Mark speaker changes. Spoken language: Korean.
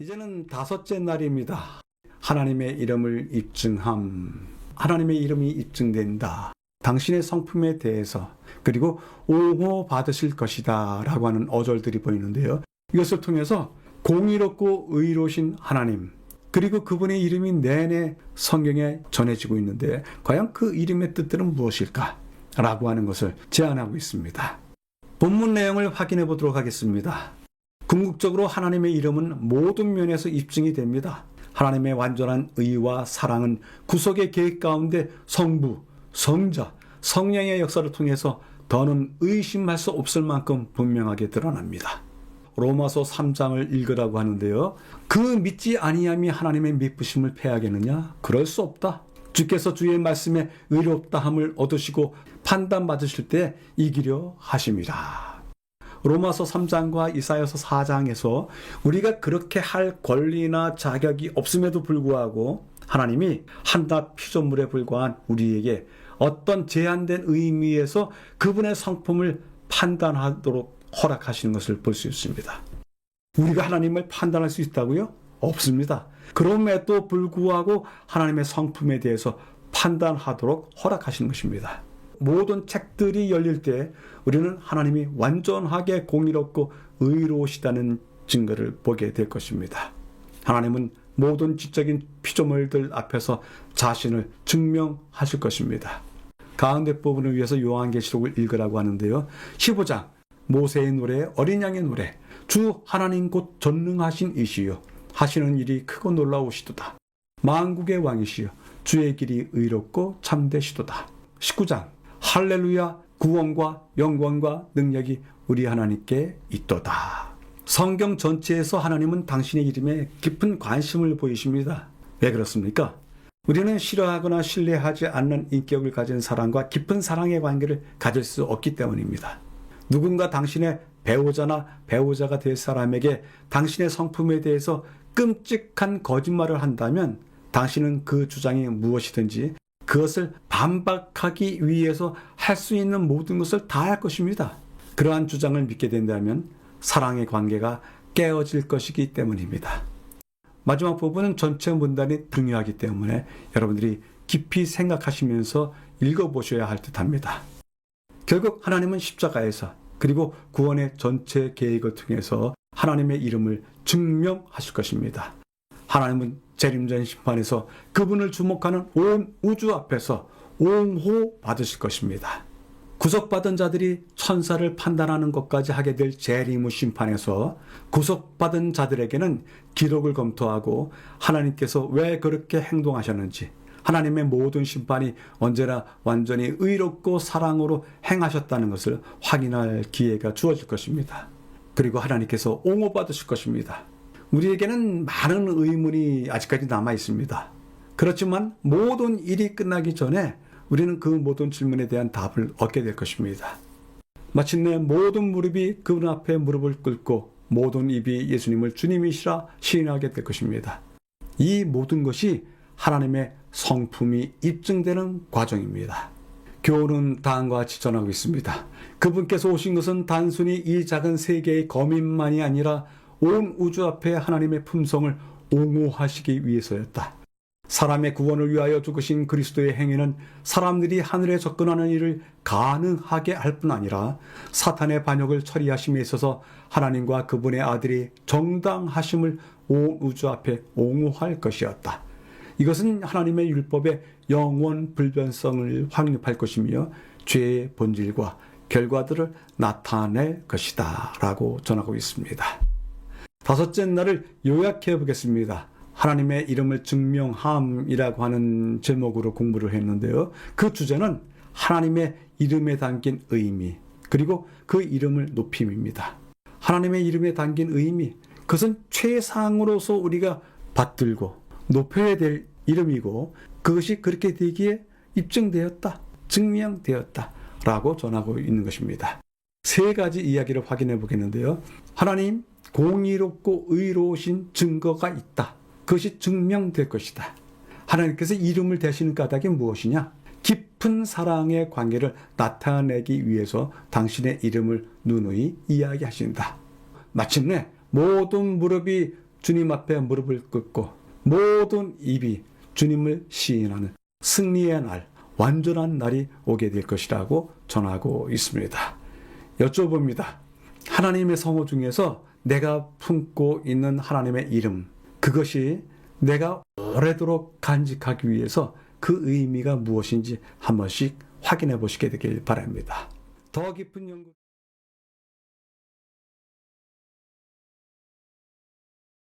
Speaker 1: 이제는 다섯째 날입니다. 하나님의 이름을 입증함. 하나님의 이름이 입증된다. 당신의 성품에 대해서 그리고 옹호 받으실 것이다 라고 하는 어절들이 보이는데요. 이것을 통해서 공의롭고 의로우신 하나님 그리고 그분의 이름이 내내 성경에 전해지고 있는데 과연 그 이름의 뜻들은 무엇일까? 라고 하는 것을 제안하고 있습니다. 본문 내용을 확인해 보도록 하겠습니다. 궁극적으로 하나님의 이름은 모든 면에서 입증이 됩니다. 하나님의 완전한 의와 사랑은 구속의 계획 가운데 성부, 성자, 성령의 역사를 통해서 더는 의심할 수 없을 만큼 분명하게 드러납니다. 로마서 3장을 읽으라고 하는데요. 그 믿지 아니함이 하나님의 미쁘심을 패하겠느냐? 그럴 수 없다. 주께서 주의 말씀에 의롭다함을 얻으시고 판단받으실 때 이기려 하심이라. 로마서 3장과 이사여서 4장에서 우리가 그렇게 할 권리나 자격이 없음에도 불구하고 하나님이 한낱 피조물에 불과한 우리에게 어떤 제한된 의미에서 그분의 성품을 판단하도록 허락하시는 것을 볼 수 있습니다. 우리가 하나님을 판단할 수 있다고요? 없습니다. 그럼에도 불구하고 하나님의 성품에 대해서 판단하도록 허락하시는 것입니다. 모든 책들이 열릴 때 우리는 하나님이 완전하게 공의롭고 의로우시다는 증거를 보게 될 것입니다. 하나님은 모든 지적인 피조물들 앞에서 자신을 증명하실 것입니다. 가운데 부분을 위해서 요한계시록을 읽으라고 하는데요. 15장 모세의 노래, 어린 양의 노래, 주 하나님 곧 전능하신 이시요 하시는 일이 크고 놀라우시도다. 만국의 왕이시요 주의 길이 의롭고 참되시도다. 19장 할렐루야 구원과 영광과 능력이 우리 하나님께 있도다. 성경 전체에서 하나님은 당신의 이름에 깊은 관심을 보이십니다. 왜 그렇습니까? 우리는 싫어하거나 신뢰하지 않는 인격을 가진 사람과 깊은 사랑의 관계를 가질 수 없기 때문입니다. 누군가 당신의 배우자나 배우자가 될 사람에게 당신의 성품에 대해서 끔찍한 거짓말을 한다면 당신은 그 주장이 무엇이든지 그것을 반박하기 위해서 할 수 있는 모든 것을 다 할 것입니다. 그러한 주장을 믿게 된다면 사랑의 관계가 깨어질 것이기 때문입니다. 마지막 부분은 전체 문단이 중요하기 때문에 여러분들이 깊이 생각하시면서 읽어보셔야 할 듯 합니다. 결국 하나님은 십자가에서 그리고 구원의 전체 계획을 통해서 하나님의 이름을 증명하실 것입니다. 하나님은 재림전 심판에서 그분을 주목하는 온 우주 앞에서 옹호 받으실 것입니다. 구속받은 자들이 천사를 판단하는 것까지 하게 될 재림의 심판에서 구속받은 자들에게는 기록을 검토하고 하나님께서 왜 그렇게 행동하셨는지 하나님의 모든 심판이 언제나 완전히 의롭고 사랑으로 행하셨다는 것을 확인할 기회가 주어질 것입니다. 그리고 하나님께서 옹호받으실 것입니다. 우리에게는 많은 의문이 아직까지 남아 있습니다. 그렇지만 모든 일이 끝나기 전에 우리는 그 모든 질문에 대한 답을 얻게 될 것입니다. 마침내 모든 무릎이 그분 앞에 무릎을 꿇고 모든 입이 예수님을 주님이시라 시인하게 될 것입니다. 이 모든 것이 하나님의 성품이 입증되는 과정입니다. 교훈은 다음과 같이 전하고 있습니다. 그분께서 오신 것은 단순히 이 작은 세계의 거민만이 아니라 온 우주 앞에 하나님의 품성을 옹호하시기 위해서였다. 사람의 구원을 위하여 죽으신 그리스도의 행위는 사람들이 하늘에 접근하는 일을 가능하게 할 뿐 아니라 사탄의 반역을 처리하심에 있어서 하나님과 그분의 아들이 정당하심을 온 우주 앞에 옹호할 것이었다. 이것은 하나님의 율법의 영원 불변성을 확립할 것이며 죄의 본질과 결과들을 나타낼 것이다. 라고 전하고 있습니다. 다섯째 날을 요약해 보겠습니다. 하나님의 이름을 증명함이라고 하는 제목으로 공부를 했는데요. 그 주제는 하나님의 이름에 담긴 의미, 그리고 그 이름을 높임입니다. 하나님의 이름에 담긴 의미, 그것은 최상으로서 우리가 받들고 높여야 될 이름이고 그것이 그렇게 되기에 입증되었다, 증명되었다 라고 전하고 있는 것입니다. 세 가지 이야기를 확인해 보겠는데요. 하나님, 공의롭고 의로우신 증거가 있다. 그것이 증명될 것이다. 하나님께서 이름을 대시는 까닭이 무엇이냐? 깊은 사랑의 관계를 나타내기 위해서 당신의 이름을 누누이 이야기하신다. 마침내 모든 무릎이 주님 앞에 무릎을 꿇고 모든 입이 주님을 시인하는 승리의 날, 완전한 날이 오게 될 것이라고 전하고 있습니다. 여쭤봅니다. 하나님의 성호 중에서 내가 품고 있는 하나님의 이름, 그것이 내가 오래도록 간직하기 위해서 그 의미가 무엇인지 한 번씩 확인해 보시게 되길 바랍니다. 더 깊은 연구